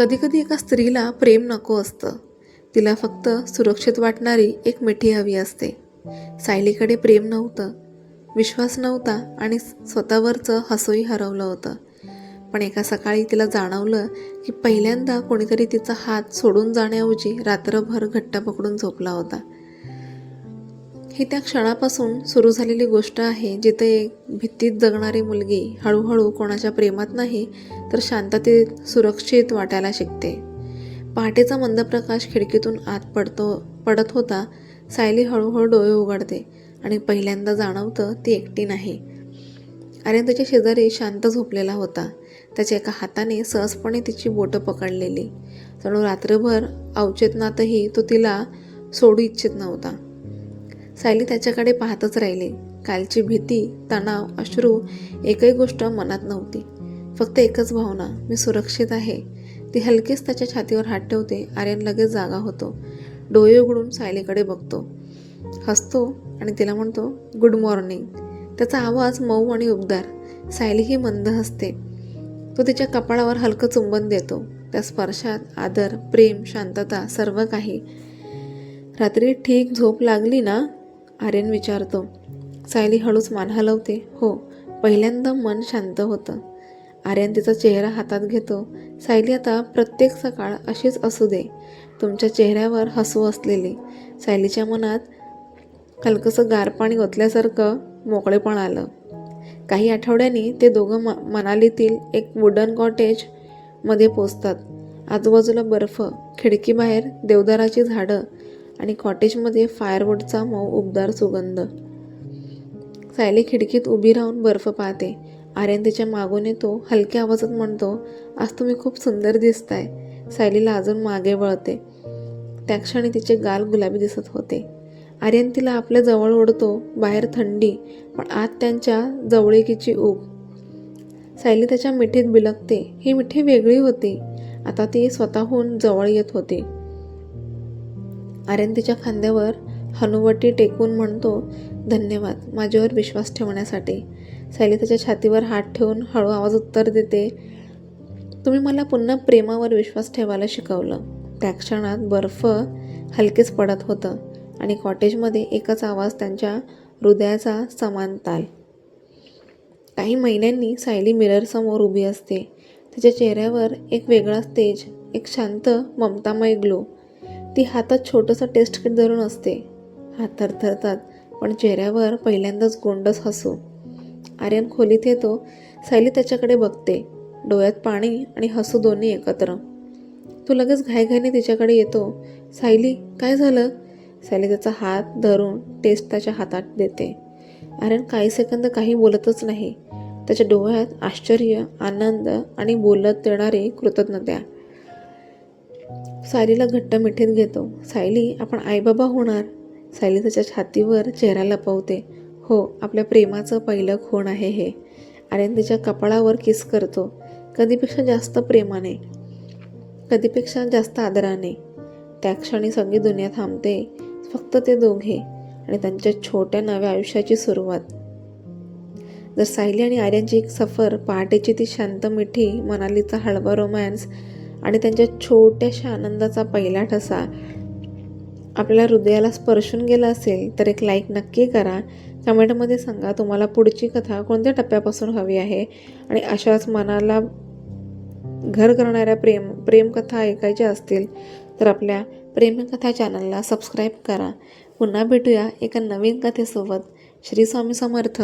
कधीकधी एका स्त्रीला प्रेम नको असतं. तिला फक्त सुरक्षित वाटणारी एक मिठी हवी असते. सायलीकडे प्रेम नव्हतं. विश्वास नव्हता आणि स्वतःवरचं हसूही हरवलं होतं. पण एका सकाळी तिला जाणवलं की पहिल्यांदा कोणीतरी तिचा हात सोडून जाण्याऐवजी रात्रभर घट्ट पकडून झोपला होता. ही त्या क्षणापासून सुरू झालेली गोष्ट आहे जिथे एक भीतीत जगणारी मुलगी हळूहळू कोणाच्या प्रेमात नाही तर शांततेत सुरक्षित वाटायला शिकते. पहाटेचा मंद प्रकाश खिडकीतून आत पडतो पडत होता सायली हळूहळू डोळे उघडते आणि पहिल्यांदा जाणवतं ती एकटी नाही. आर्यन त्याच्या शेजारी शांत झोपलेला होता. त्याच्या एका हाताने सहजपणे तिची बोटं पकडलेली. जणू रात्रभर अवचेतनातही तो तिला सोडू इच्छित नव्हता. सायली त्याच्याकडे पाहतच राहिली. कालची भीती तणाव अश्रू एकही गोष्ट मनात नव्हती. फक्त एकच भावना मी सुरक्षित आहे. ती हलकीच त्याच्या छातीवर हात ठेवते आर्यन लगेच जागा होतो. डोळे उघडून सायलीकडे बघतो. हसतो आणि तिला म्हणतो गुड मॉर्निंग त्याचा आवाज मऊ आणि उबदार. सायली ही मंद हसते. तो तिच्या कपाळावर हलकं चुंबन देतो. त्या स्पर्शात आदर प्रेम शांतता सर्व काही. रात्री ठीक झोप लागली ना? आर्यन विचारतो सायली हळूच मान हलवते. हो. पहिल्यांदा मन शांत होतं. आर्यन तिचा चेहरा हातात घेतो. सायली आता प्रत्येक सकाळ अशीच असू दे. तुमच्या चेहऱ्यावर हसू असलेली सायलीच्या मनात हलकंसं गार पाणी ओतल्यासारखं मोकळेपण आलं. काही आठवड्यांनी ते दोघं म मनालीतील एक वुडन कॉटेजमध्ये पोचतात. आजूबाजूला बर्फ खिडकीबाहेर देवदाराची झाडं आणि कॉटेजमध्ये फायरवूडचा मऊ उबदार सुगंध. सायली खिडकीत उभी राहून बर्फ पाहते. आर्यन तिच्या मागून येतो हलक्या आवाजात म्हणतो आज तुम्ही खूप सुंदर दिसताय. सायलीला अजून मागे वळते. त्या क्षणी तिचे गाल गुलाबी दिसत होते. आर्यन तिला आपल्या जवळ ओढतो बाहेर थंडी पण आत त्यांच्या जवळिकीची ऊब. सायली त्याच्या मिठीत बिलकते ही मिठी वेगळी होती. आता ती स्वतःहून जवळ येत होती. आर्यंतच्या खांद्यावर हनुवटी टेकून म्हणतो धन्यवाद माझ्यावर विश्वास ठेवण्यासाठी. सायली त्याच्या छातीवर हात ठेवून हळू आवाज उत्तर देते तुम्ही मला पुन्हा प्रेमावर विश्वास ठेवायला शिकवलं. त्या क्षणात बर्फ हलकेच पडत होतं आणि कॉटेजमध्ये एकच आवाज त्यांच्या हृदयाचा समान ताल काही महिन्यांनी सायली मिररसमोर उभी असते. तिच्या चेहऱ्यावर एक वेगळा तेज एक शांत ममतामय ग्लो. ती हातात छोटंसं टेस्ट किट धरून असते. हात थरथरतात पण चेहऱ्यावर पहिल्यांदाच गोंडस हसू. आर्यन खोलीत येतो सायली त्याच्याकडे बघते. डोळ्यात पाणी आणि हसू दोन्ही एकत्र. तो लगेच घाईघाईने तिच्याकडे येतो. सायली काय झालं? सायली त्याचा हात धरून टेस्ट त्याच्या हातात देते. आर्यन काही सेकंद काही बोलतच नाही. त्याच्या डोळ्यात आश्चर्य आनंद आणि बोलत देणारी कृतज्ञता सायलीला घट्ट मिठीत घेतो. सायली आपण आईबाबा होणार. सायली त्याच्या छातीवर चेहरा लपवते. हो आपल्या प्रेमाचं पहिलं खूण आहे हे. आर्यन तिच्या कपाळावर किस करतो. कधीपेक्षा जास्त प्रेमाने. कधीपेक्षा जास्त आदराने. त्या क्षणी सगळी दुनिया थांबते. फक्त ते दोघे आणि त्यांच्या छोट्या नव्या आयुष्याची सुरुवात. जर सायली आणि आर्यांची एक सफर पहाटेची ती शांत मिठी मनालीचा हळवा रोमॅन्स आणि त्यांच्या छोट्याशा आनंदाचा पहिला ठसा आपल्या हृदयाला स्पर्शून गेला असेल तर एक लाईक नक्की करा. कमेंटमध्ये सांगा तुम्हाला पुढची कथा कोणत्या टप्प्यापासून हवी आहे? आणि अशाच मनाला घर करणाऱ्या प्रेम प्रेमकथा ऐकायच्या असतील तर आपल्या प्रेमकथा चॅनलला सबस्क्राईब करा. पुन्हा भेटूया एका नवीन कथेसोबत. श्री स्वामी समर्थ.